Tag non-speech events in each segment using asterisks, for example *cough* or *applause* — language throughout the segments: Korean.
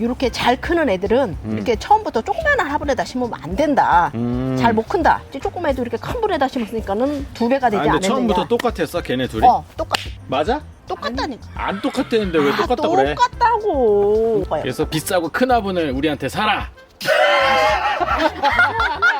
이렇게 잘 크는 애들은 음. 이렇게 처음부터 조그마한 화분에다 심으면 안 된다. 음. 잘 못 큰다. 이제 조그만 애도 이렇게 큰 분에다 심었으니까는 두 배가 되지 근데 않느냐. 처음부터 똑같았어 걔네 둘이? 어, 똑같, 맞아? 똑같다니까. 안 똑같았는데 왜 아, 똑같다고 그래? 똑같다고. 그래서 비싸고 큰 화분을 우리한테 사라. *laughs*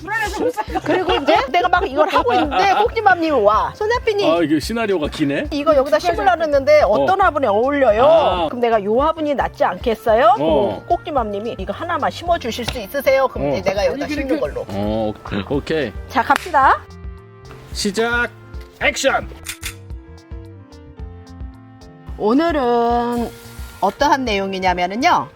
불안해서 못 사. 그리고 이제 내가 막 이걸 하고 있는데 *laughs* 꼭지맘님이 와. 손아피님. 아 이게 시나리오가 기네. 이거 여기다 심으려고 했는데 어떤 어. 화분에 어울려요? 아. 그럼 내가 요 화분이 낫지 않겠어요? 어. 꼭지맘님이 이거 하나만 심어주실 수 있으세요? 그럼 어. 이제 내가 여기다 아니, 심는 그렇게- 걸로. 어 오케이 자 갑시다. 시작 액션. 오늘은 어떠한 내용이냐면은요.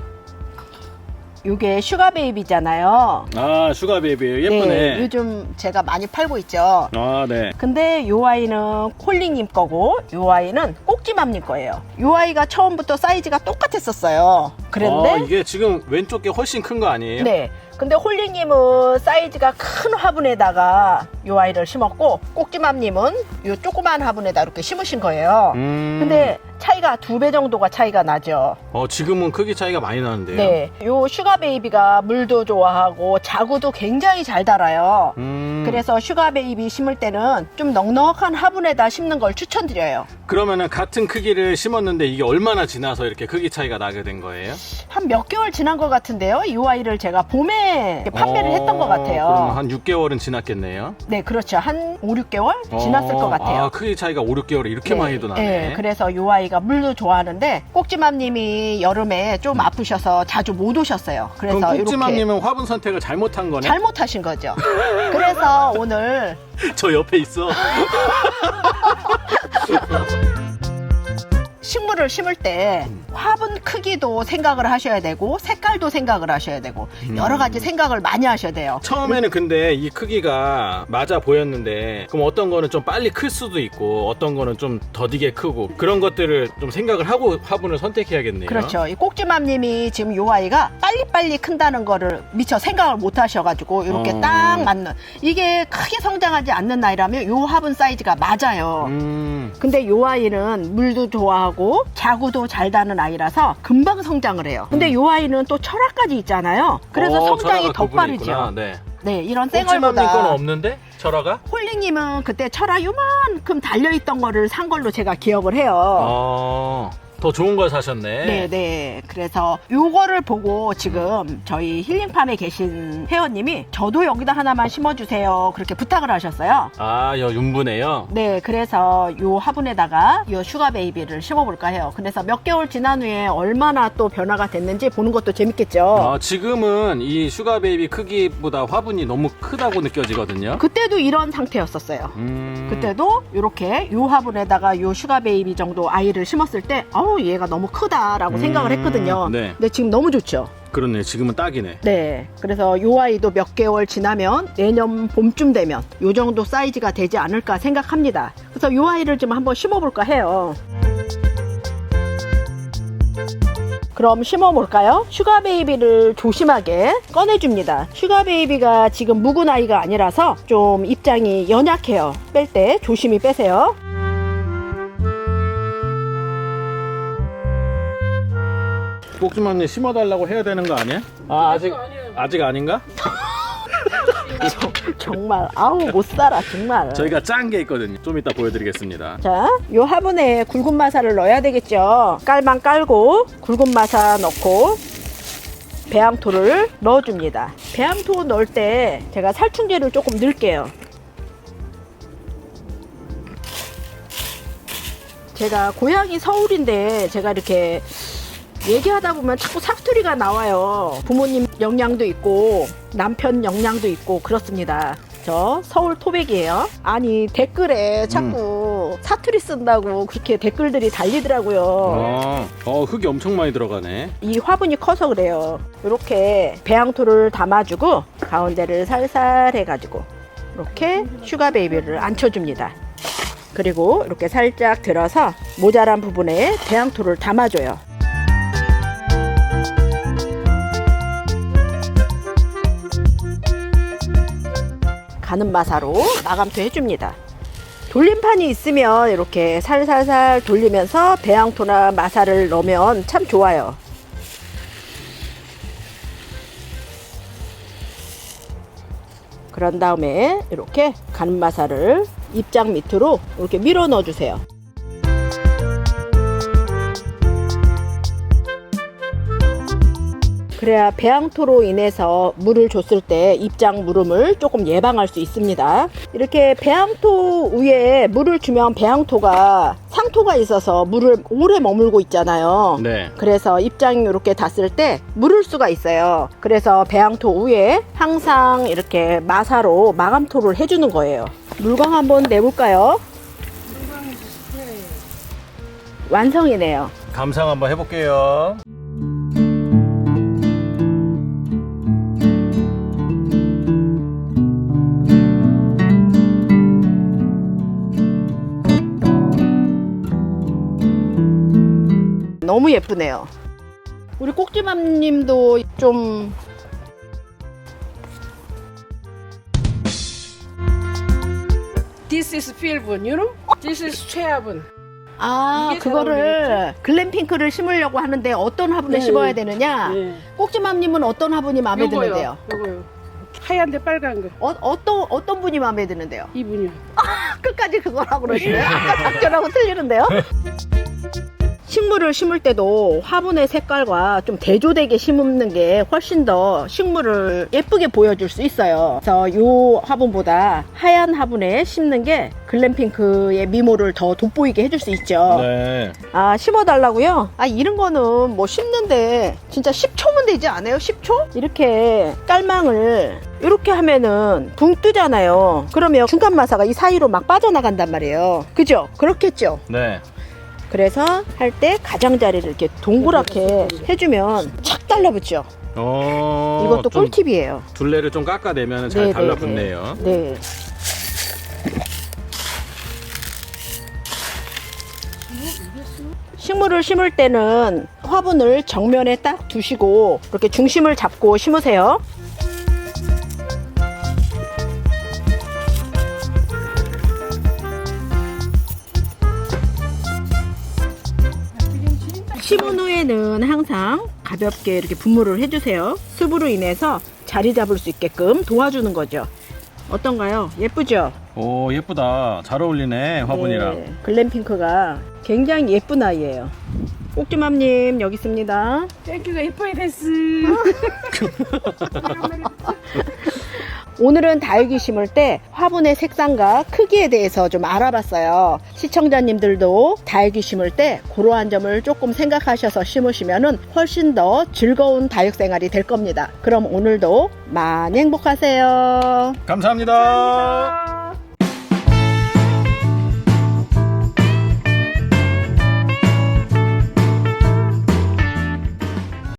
이게 슈가 베이비잖아요. 아 슈가 베이비 예쁘네. 네, 요즘 제가 많이 팔고 있죠. 아 네. 근데 요 아이는 콜링님 거고 요 아이는 꼭지맘님 거예요. 요 아이가 처음부터 사이즈가 똑같았었어요. 그런데 아, 이게 지금 왼쪽 게 훨씬 큰 거 아니에요? 네. 근데 홀링님은 사이즈가 큰 화분에다가 요 아이를 심었고 꼭지맘님은 요 조그만 화분에다 이렇게 심으신 거예요. 음. 근데 차이가 두 배 정도가 차이가 나죠. 어 지금은 크기 차이가 많이 나는데요. 네. 요 슈가 베이비가 물도 좋아하고 자구도 굉장히 잘 달아요. 음. 그래서 슈가 베이비 심을 때는 좀 넉넉한 화분에다 심는 걸 추천드려요. 그러면은 같은 크기를 심었는데 이게 얼마나 지나서 이렇게 크기 차이가 나게 된 거예요? 한 몇 개월 지난 것 같은데요. 이 아이를 제가 봄에 판매를 어, 했던 것 같아요. 한 6개월은 지났겠네요. 네, 그렇죠. 한 5, 6개월 지났을 어, 것 같아요. 아, 크기 차이가 5, 6개월에 이렇게 네, 많이도 나네. 네, 그래서 요 아이가 물도 좋아하는데 꼭지맘님이 여름에 좀 아프셔서 자주 못 오셨어요. 그래서 이렇게 꼭지맘님은 화분 선택을 잘못한 거네? 잘못하신 거죠. 그래서 오늘 *laughs* 저 옆에 있어. 식물을 심을 때 화분 크기도 생각을 하셔야 되고 색깔도 생각을 하셔야 되고 여러 가지 생각을 많이 하셔야 돼요. 처음에는 근데 이 크기가 맞아 보였는데 그럼 어떤 거는 좀 빨리 클 수도 있고 어떤 거는 좀 더디게 크고 그런 것들을 좀 생각을 하고 화분을 선택해야겠네요. 그렇죠. 이 꼭지맘님이 지금 요 아이가 빨리빨리 큰다는 거를 미처 생각을 못 하셔가지고 이렇게 어. 딱 맞는 이게 크게 성장하지 않는 아이라면 요 화분 사이즈가 맞아요. 음. 근데 요 아이는 물도 좋아하고 자구도 잘 다는 아이 라서 금방 성장을 해요. 근데 요 아이는 또 철학까지 있잖아요. 그래서 어, 성장이 철화가 더 있구나. 빠르죠. 네. 네, 이런 꼭지맘님 건 쌩얼보다 없는데 철화가? 홀링님은 그때 철학 요만큼 달려있던 거를 산 걸로 제가 기억을 해요. 어. 더 좋은 걸 사셨네. 네, 네. 그래서 요거를 보고 지금 저희 힐링팜에 계신 회원님이 저도 여기다 하나만 심어주세요. 그렇게 부탁을 하셨어요. 아, 여 윤분해요. 네, 그래서 요 화분에다가 요 슈가 베이비를 심어볼까 해요. 그래서 몇 개월 지난 후에 얼마나 또 변화가 됐는지 보는 것도 재밌겠죠. 아, 지금은 이 슈가 베이비 크기보다 화분이 너무 크다고 느껴지거든요. 그때도 이런 상태였었어요. 음. 그때도 이렇게 요 화분에다가 요 슈가 베이비 정도 아이를 심었을 때 어우 얘가 너무 크다라고 음, 생각을 했거든요. 네. 근데 지금 너무 좋죠. 그렇네. 지금은 딱이네. 네. 그래서 요 아이도 몇 개월 지나면 내년 봄쯤 되면 요 정도 사이즈가 되지 않을까 생각합니다. 그래서 요 아이를 좀 한번 심어볼까 해요. 그럼 심어볼까요? 슈가 베이비를 조심하게 꺼내줍니다. 슈가 베이비가 지금 묵은 아이가 아니라서 좀 입장이 연약해요. 뺄 때 조심히 빼세요. 꼭지맘님 심어달라고 해야 되는 거 아니야? 아, 아직 아직 아닌가? *laughs* *laughs* 정말 아우 못 살아 정말. 저희가 짠 게 있거든요. 좀 이따 보여드리겠습니다. 자, 요 화분에 굵은 마사를 넣어야 되겠죠. 깔만 깔고 굵은 마사 넣고 배양토를 넣어줍니다. 배양토 넣을 때 제가 살충제를 조금 넣을게요. 제가 고향이 서울인데 제가 이렇게 얘기하다 보면 자꾸 사투리가 나와요. 부모님 영양도 있고 남편 영양도 있고 그렇습니다. 저 서울 토백이에요. 아니 댓글에 자꾸 사투리 쓴다고 그렇게 댓글들이 달리더라고요. 어, 어, 흙이 엄청 많이 들어가네. 이 화분이 커서 그래요. 이렇게 배양토를 담아주고 가운데를 살살 해가지고 이렇게 슈가 베이비를 앉혀줍니다. 그리고 이렇게 살짝 들어서 모자란 부분에 배양토를 담아줘요. 가는 마사로 마감토 해줍니다. 돌림판이 있으면 이렇게 살살살 돌리면서 배양토나 마사를 넣으면 참 좋아요. 그런 다음에 이렇게 가는 마사를 입장 밑으로 이렇게 밀어 넣어 주세요. 그래야 배양토로 인해서 물을 줬을 때 입장 물음을 조금 예방할 수 있습니다. 이렇게 배양토 위에 물을 주면 배양토가 상토가 있어서 물을 오래 머물고 있잖아요. 네. 그래서 입장이 이렇게 닿았을 때 물을 수가 있어요. 그래서 배양토 위에 항상 이렇게 마사로 마감토를 해주는 거예요. 물광 한번 내볼까요? 완성이네요. 감상 한번 해볼게요. 너무 예쁘네요. 우리 꼭지맘님도 좀 This is 필분, you know? This is 최화분. 아, 이게 그거를 글램핑크를 심으려고 하는데 어떤 화분에 네. 심어야 되느냐? 네. 꼭지맘님은 어떤 화분이 마음에 요거요, 드는데요? 요거요. 하얀데 빨간 거. 어, 어떤 어떤 분이 마음에 드는데요? 이분이요. *laughs* 끝까지 그거라고 그러시네요. 아까 작전하고 틀리는데요? *laughs* 식물을 심을 때도 화분의 색깔과 좀 대조되게 심는 게 훨씬 더 식물을 예쁘게 보여줄 수 있어요. 그래서 이 화분보다 하얀 화분에 심는 게 글램핑크의 미모를 더 돋보이게 해줄 수 있죠. 네. 아 심어달라고요? 아 이런 거는 뭐 심는데 진짜 10초면 되지 않아요? 10초? 이렇게 깔망을 이렇게 하면은 붕 뜨잖아요 그러면 중간 마사가 이 사이로 막 빠져나간단 말이에요 그죠? 그렇겠죠? 네. 그래서 할 때 가장자리를 이렇게 동그랗게 해주면 착 달라붙죠 어. 이것도 좀 꿀팁이에요 둘레를 좀 깎아내면 잘 네, 달라붙네요. 네, 네. 식물을 심을 때는 화분을 정면에 딱 두시고 이렇게 중심을 잡고 심으세요. 심은 후에는 항상 가볍게 이렇게 분무를 해주세요. 습으로 인해서 자리 잡을 수 있게끔 도와주는 거죠. 어떤가요? 예쁘죠? 오 예쁘다. 잘 어울리네 화분이랑. 네, 글램핑크가 굉장히 예쁜 아이예요. 꼭지맘님 여기 있습니다. 땡큐가 예뻐야 됐어. 오늘은 다육이 심을 때 화분의 색상과 크기에 대해서 좀 알아봤어요. 시청자님들도 다육이 심을 때 그러한 점을 조금 생각하셔서 심으시면 훨씬 더 즐거운 다육 생활이 될 겁니다. 그럼 오늘도 많이 행복하세요. 감사합니다.